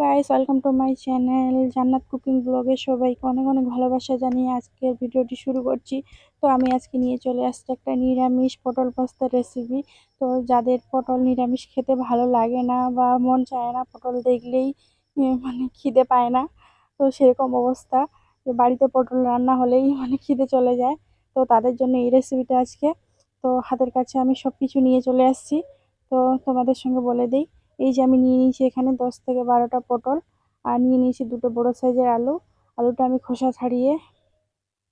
Guys welcome to my channel Jannat cooking ব্লগে সবাইকে অনেক অনেক ভালোবাসা জানিয়ে আজকের ভিডিওটি শুরু করছি। তো আমি আজকে নিয়ে চলে আসছি একটা নিরামিষ পটল পোস্তার রেসিপি তো যাদের পটল নিরামিষ খেতে ভালো লাগে না বা মন চায় না পটল দেখলেই মানে খিদে পায় না, তো সেরকম অবস্থা। বাড়িতে পটল রান্না হলেই মানে খিদে চলে যায়। তো তাদের জন্য এই রেসিপিটা আজকে। তো হাতের কাছে আমি সব কিছু নিয়ে চলে আসছি। তো তোমাদের সঙ্গে বলে দিই এই যে আমি নিয়ে নিয়েছি এখানে দশ থেকে বারোটা পটল। আর নিয়ে নিয়েছি দুটো বড় সাইজের আলু। আলুটা আমি খোসা ছাড়িয়ে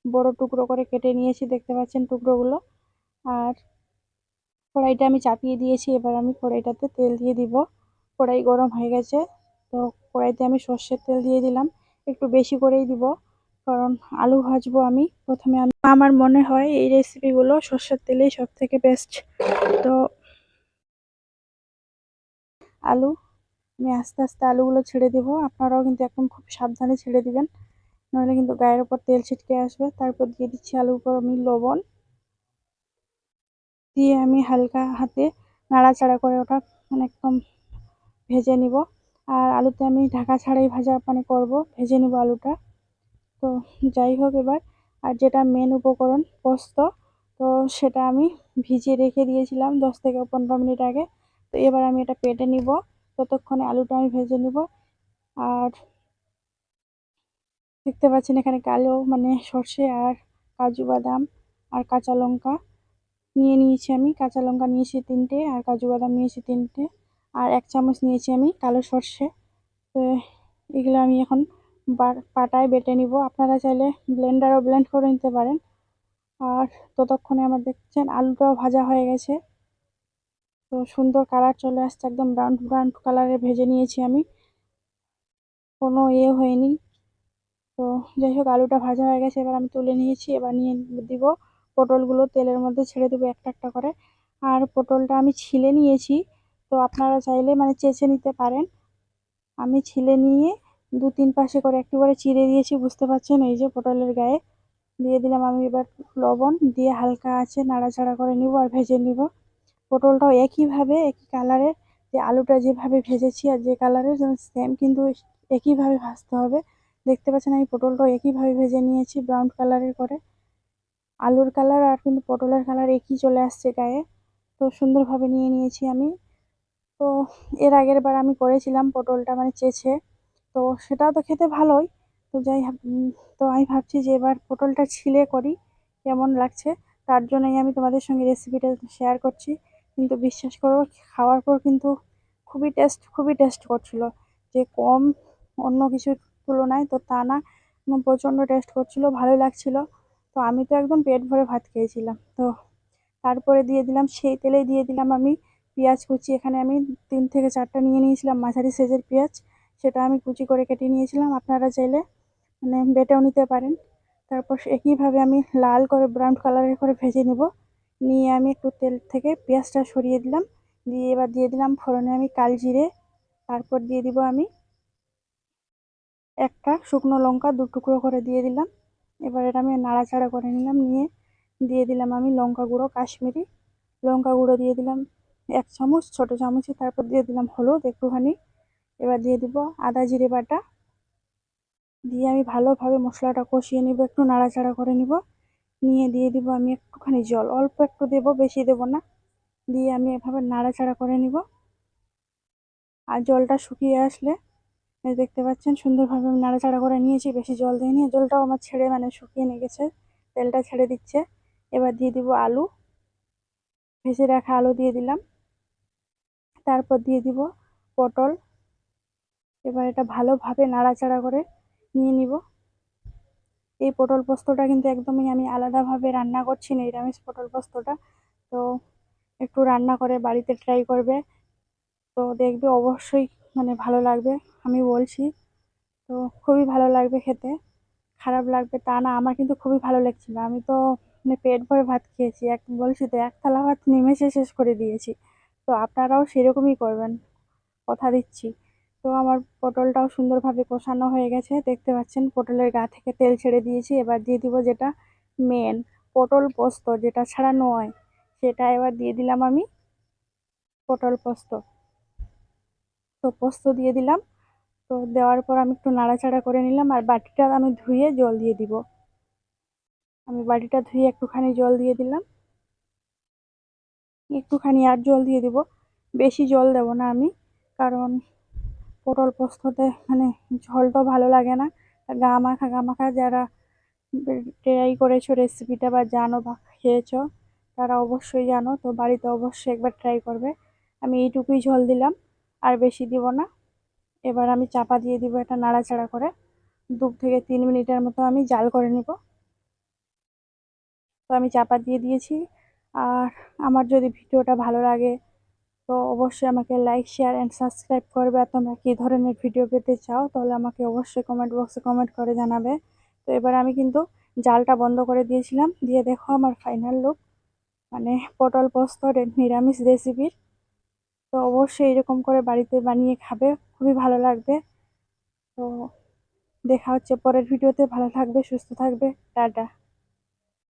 বড় টুকরো করে কেটে নিয়েছি, দেখতে পাচ্ছেন টুকরোগুলো। আর কড়াইটা আমি চাপিয়ে দিয়েছি, এবার আমি কড়াইটাতে তেল দিয়ে দিব। কড়াই গরম হয়ে গেছে, তো কড়াইতে আমি সর্ষের তেল দিয়ে দিলাম। একটু বেশি করেই দিব, কারণ আলু ভাজবো আমি প্রথমে। আমার মনে হয় এই রেসিপিগুলো সর্ষের তেলেই সব থেকে বেস্ট তো আলু। আমি আস্তে আস্তে আলুগুলো ছেড়ে দেবো। আপনারাও কিন্তু এখন খুব সাবধানে ছেড়ে দিবেন। নাহলে কিন্তু গায়ের ওপর তেল ছিটকে আসবে। তারপর দিয়ে দিচ্ছি আলুর উপর আমি লবণ। দিয়ে আমি হালকা হাতে নাড়াচাড়া করে ওটা মানে একদম ভেজে নিব। আর আলুতে আমি ঢাকা ছাড়াই ভাজা মানে করব। ভেজে নিব আলুটা। তো যাই হোক এবার। আর যেটা মেন উপকরণ পোস্ত, তো সেটা আমি ভিজিয়ে রেখে দিয়েছিলাম দশ থেকে পনেরো মিনিট আগে। তো এবার আমি এটা পেটে নিব। ততক্ষণে আলুটা আমি ভেজে নিব। আর দেখতে পাচ্ছেন এখানে কালো মানে সর্ষে আর কাজু বাদাম আর কাঁচা লঙ্কা নিয়ে নিয়েছি আমি। কাঁচা লঙ্কা নিয়েছি তিনটে আর কাজু বাদাম নিয়েছি তিনটে আর এক চামচ নিয়েছি আমি কালো সর্ষে। তো এগুলো আমি এখন পাটায় বেটে নিব। আপনারা চাইলে ব্লেন্ডারও ব্লেন্ড করে নিতে পারেন। আর ততক্ষণে আমার দেখছেন আলুটাও ভাজা হয়ে গেছে। তো সুন্দর কালার চলে আসছে, একদম ব্রাউন ব্রাউন কালারে ভেজে নিয়েছি আমি। কোনো ইয়ে হয়নি। তো যাই হোক, আলুটা ভাজা হয়ে গেছে, এবার আমি তুলে নিয়েছি, এবার নিয়ে দিব পটলগুলো, তেলের মধ্যে ছেড়ে দেবো একটা একটা করে। আর পটলটা আমি ছিলে নিয়েছি, তো আপনারা চাইলে মানে চেঁচে নিতে পারেন। আমি ছিলে নিয়ে দু তিন পাশে করে একটু করে চিড়ে দিয়েছি, বুঝতে পারছেন? এই যে পটলের গায়ে। দিয়ে দিলাম আমি এবার লবণ, দিয়ে হালকা আছে, নাড়াচাড়া করে নিব আর ভেজে নিব। পটলটাও একইভাবে একই কালারের যে আলুটা যেভাবে ভেজেছি আর যে কালারের সেম কিন্তু একইভাবে ভাজতে হবে। দেখতে পাচ্ছেন আমি পটলটাও একইভাবে ভেজে নিয়েছি ব্রাউন কালারের করে। আলুর কালার আর কিন্তু পটলের কালার একই চলে আসছে গায়ে। তো সুন্দরভাবে নিয়ে নিয়েছি আমি। তো এর আগের বার আমি করেছিলাম পটলটা মানে চেছে। তো সেটাও তো খেতে ভালোই। তো যাই তো আমি ভাবছি যে এবার পটলটা ছিলে করি, কেমন লাগছে? তার জন্যই আমি তোমাদের সঙ্গে রেসিপিটা শেয়ার করছি। কিন্তু বিশ্বাস করো, খাওয়ার পর কিন্তু খুবই টেস্ট খুবই টেস্ট করছিল। যে কম অন্য কিছুর তুলনায় তো তা না প্রচণ্ড টেস্ট করছিল ভালো লাগছিল। তো আমি তো একদম পেট ভরে ভাত খেয়েছিলাম। তো তারপরে দিয়ে দিলাম, সেই তেলেই দিয়ে দিলাম আমি পেঁয়াজ কুচি। এখানে আমি তিন থেকে চারটা নিয়ে নিয়েছিলাম, মাঝারি সাইজের পেঁয়াজ। সেটা আমি কুচি করে কেটে নিয়েছিলাম। আপনারা চাইলে মানে বেটেও নিতে পারেন। তারপর একইভাবে আমি লাল করে ব্রাউন কালারের করে ভেজে নেব। নিয়ে আমি একটু তেল থেকে পেঁয়াজটা সরিয়ে দিলাম। দিয়ে এবার দিয়ে দিলাম ফোড়নে আমি কাল জিরে তারপর দিয়ে দিব আমি একটা শুকনো লঙ্কা দু টুকরো করে দিয়ে দিলাম। এবার এটা আমি নাড়াচাড়া করে নিলাম। নিয়ে দিয়ে দিলাম আমি লঙ্কা গুঁড়ো, কাশ্মীরি লঙ্কা গুঁড়ো দিয়ে দিলাম এক চামচ, ছোটো চামচে। তারপর দিয়ে দিলাম হলুদ একটুখানি। এবার দিয়ে দিব আদা জিরে বাটা। দিয়ে আমি ভালোভাবে মশলাটা কষিয়ে নিব, একটু নাড়াচাড়া করে নিব। নিয়ে দিয়ে দিব আমি একটুখানি জল। অল্প একটু দেব, বেশি দেব না। দিয়ে আমি এভাবে নাড়াচাড়া করে নিব। আর জলটা শুকিয়ে আসলে দেখতে পাচ্ছেন, সুন্দরভাবে আমি নাড়াচাড়া করে নিয়েছি, বেশি জল দিয়ে নিয়ে জলটাও আমার ছেড়ে মানে শুকিয়ে নিয়ে গেছে, তেলটা ছেড়ে দিচ্ছে। এবার দিয়ে দিব আলু। ভেজে রাখা আলু দিয়ে দিলাম। তারপর দিয়ে দিব পটল। এবার এটা ভালোভাবে নাড়াচাড়া করে নিয়ে নিব। এই পটল পোস্তটা কিন্তু একদমই আমি আলাদাভাবে রান্না করছি না, নিরামিষ পটল পোস্তটা। তো একটু রান্না করে বাড়িতে ট্রাই করবে। তো দেখবে অবশ্যই মানে ভালো লাগবে, আমি বলছি। তো খুবই ভালো লাগবে খেতে, খারাপ লাগবে তা না, আমার কিন্তু খুবই ভালো লাগছিল। আমি তো মানে পেট ভরে ভাত খেয়েছি, এক বলছি তো, এক থালা ভাত নিমেষে শেষ করে দিয়েছি। তো আপনারাও সেরকমই করবেন, কথা দিচ্ছি। তো আমার পটলটাও সুন্দরভাবে কষানো হয়ে গেছে। দেখতে পাচ্ছেন, পটলের গা থেকে তেল ছেড়ে দিয়েছি। এবার দিয়ে দিব যেটা মেন পটল পোস্ত, যেটা ছাড়া নয়। সেটা এবার দিয়ে দিলাম আমি পটল পোস্ত। তো পোস্ত দিয়ে দিলাম। তো দেওয়ার পর আমি একটু নাড়াচাড়া করে নিলাম আর বাটিটা আমি ধুয়ে জল দিয়ে দিব। আমি বাটিটা ধুয়ে একটুখানি জল দিয়ে দিলাম। একটুখানি আর জল দিয়ে দিব। বেশি জল দেব না আমি, কারণ পটল পোস্ততে মানে ঝোলটা ভালো লাগে না। গা মাখা গা মাখা যারা ট্রাই করেছ রেসিপিটা বা জানো বা খেয়েছো, তারা অবশ্যই জানো। তো বাড়িতে অবশ্যই একবার ট্রাই করবে। আমি এইটুকুই ঝোল দিলাম, আর বেশি দিব না। এবার আমি চাপা দিয়ে দিব এটা নাড়াচাড়া করে। দু থেকে তিন মিনিটের মতো আমি জাল করে নিব। তো আমি চাপা দিয়ে দিয়েছি। আর আমার যদি ভিডিওটা ভালো লাগে তো অবশ্যই আমাকে লাইক শেয়ার অ্যান্ড সাবস্ক্রাইব করবে। আর তোমরা কী ধরনের ভিডিও পেতে চাও, তাহলে আমাকে অবশ্যই কমেন্ট বক্সে কমেন্ট করে জানাবে। তো এবার আমি কিন্তু জালটা বন্ধ করে দিয়েছিলাম। দিয়ে দেখো আমার ফাইনাল লুক মানে পটল পোস্ত নিরামিষ রেসিপির তো অবশ্যই এরকম করে বাড়িতে বানিয়ে খাবে, খুবই ভালো লাগবে। তো দেখা হচ্ছে পরের ভিডিওতে ভালো থাকবে, সুস্থ থাকবে। টাটা।